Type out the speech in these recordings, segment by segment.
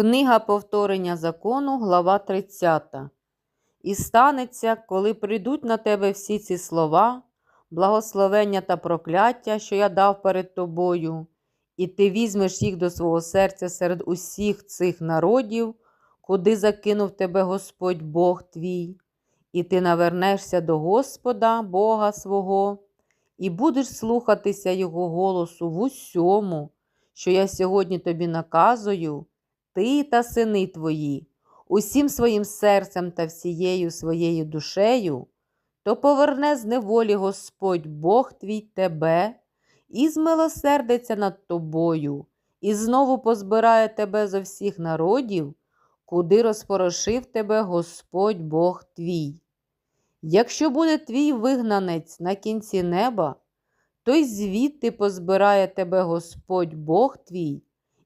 Книга повторення закону, глава 30. І станеться, коли прийдуть на тебе всі ці слова, благословення та прокляття, що я дав перед тобою, і ти візьмеш їх до свого серця серед усіх цих народів, куди закинув тебе Господь Бог твій, і ти навернешся до Господа, Бога свого, і будеш слухатися Його голосу в усьому, що я сьогодні тобі наказую ти та сини твої, усім своїм серцем та всією своєю душею, то поверне з неволі Господь Бог твій тебе і змилосердиться над тобою, і знову позбирає тебе зо всіх народів, куди розпорошив тебе Господь Бог твій. Якщо буде твій вигнанець на кінці неба, то й звідти позбирає тебе Господь Бог твій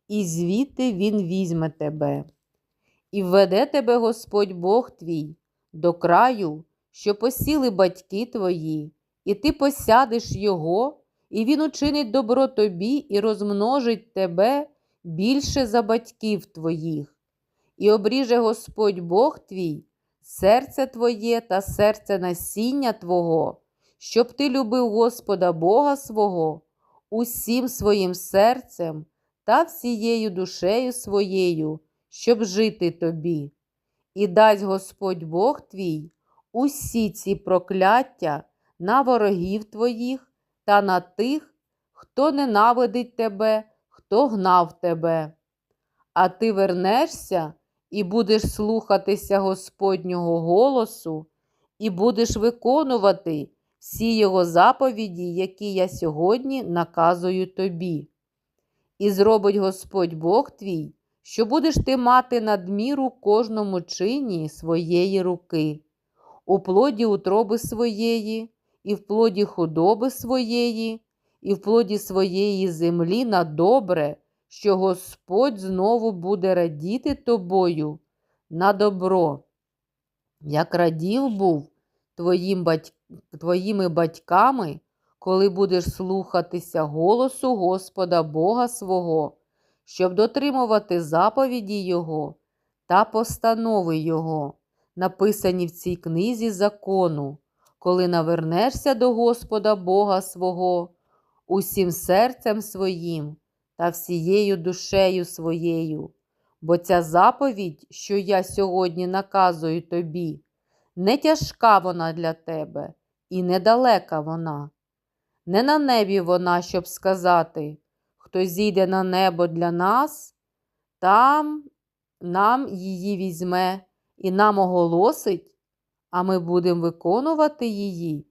і звідти Він візьме тебе. І введе тебе Господь Бог твій до краю, що посіли батьки твої, і ти посядеш Його, і Він учинить добро тобі і розмножить тебе більше за батьків твоїх, і обріже Господь Бог твій, серце твоє та серце насіння Твого, щоб ти любив Господа Бога свого усім своїм серцем та всією душею своєю, щоб жити тобі. І дасть Господь Бог твій усі ці прокляття на ворогів твоїх та на тих, хто ненавидить тебе, хто гнав тебе. А ти вернешся і будеш слухатися Господнього голосу, і будеш виконувати всі його заповіді, які я сьогодні наказую тобі. І зробить Господь Бог твій, що будеш ти мати надміру кожному чині своєї руки, у плоді утроби своєї, і в плоді худоби своєї, і в плоді своєї землі на добре, що Господь знову буде радіти тобою на добро, як радів був твоїм бать... твоїми батьками коли будеш слухатися голосу Господа Бога свого, щоб дотримувати заповіді Його та постанови Його, написані в цій книзі закону, коли навернешся до Господа Бога свого, усім серцем своїм та всією душею своєю. Бо ця заповідь, що я сьогодні наказую тобі, не тяжка вона для тебе і недалека вона. Не на небі вона, щоб сказати, хто зійде на небо для нас, там нам її візьме і нам оголосить, а ми будемо виконувати її.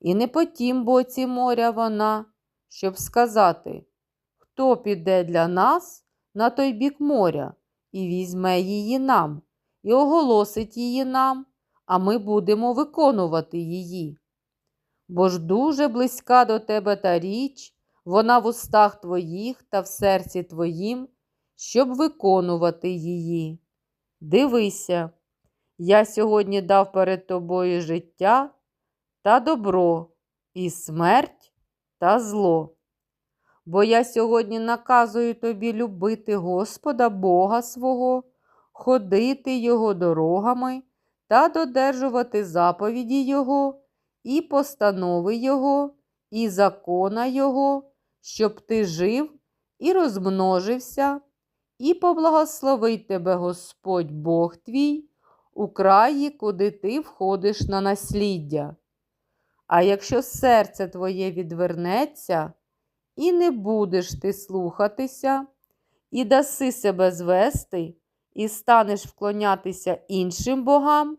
І не по тім боці моря вона, щоб сказати, хто піде для нас на той бік моря і візьме її нам, і оголосить її нам, а ми будемо виконувати її бо ж дуже близька до тебе та річ, вона в устах твоїх та в серці твоїм, щоб виконувати її. Дивися, я сьогодні дав перед тобою життя та добро, і смерть та зло. Бо я сьогодні наказую тобі любити Господа Бога свого, ходити Його дорогами та додержувати заповіді Його і постанови Його, і закона Його, щоб ти жив і розмножився, і поблагословить тебе Господь Бог твій у краї, куди ти входиш на насліддя. А якщо серце твоє відвернеться, і не будеш ти слухатися, і даси себе звести, і станеш вклонятися іншим богам,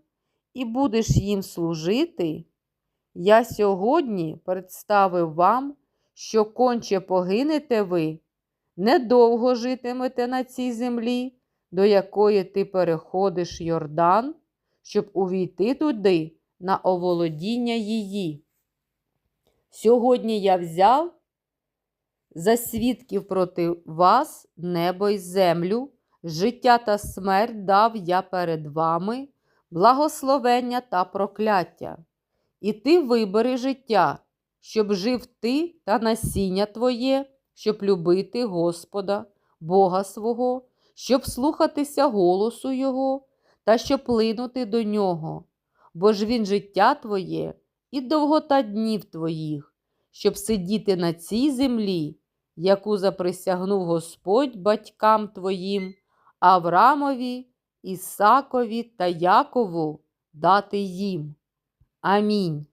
і будеш їм служити, я сьогодні представив вам, що конче погинете ви, недовго житимете на цій землі, до якої ти переходиш Йордан, щоб увійти туди на оволодіння її. Сьогодні я взяв за свідків проти вас небо й землю, життя та смерть дав я перед вами, благословення та прокляття. І ти вибери життя, щоб жив ти та насіння твоє, щоб любити Господа, Бога свого, щоб слухатися голосу Його та щоб плинути до нього, бо ж він життя твоє і довгота днів твоїх, щоб сидіти на цій землі, яку заприсягнув Господь батькам твоїм, Аврамові, Ісакові та Якову дати їм. Амінь.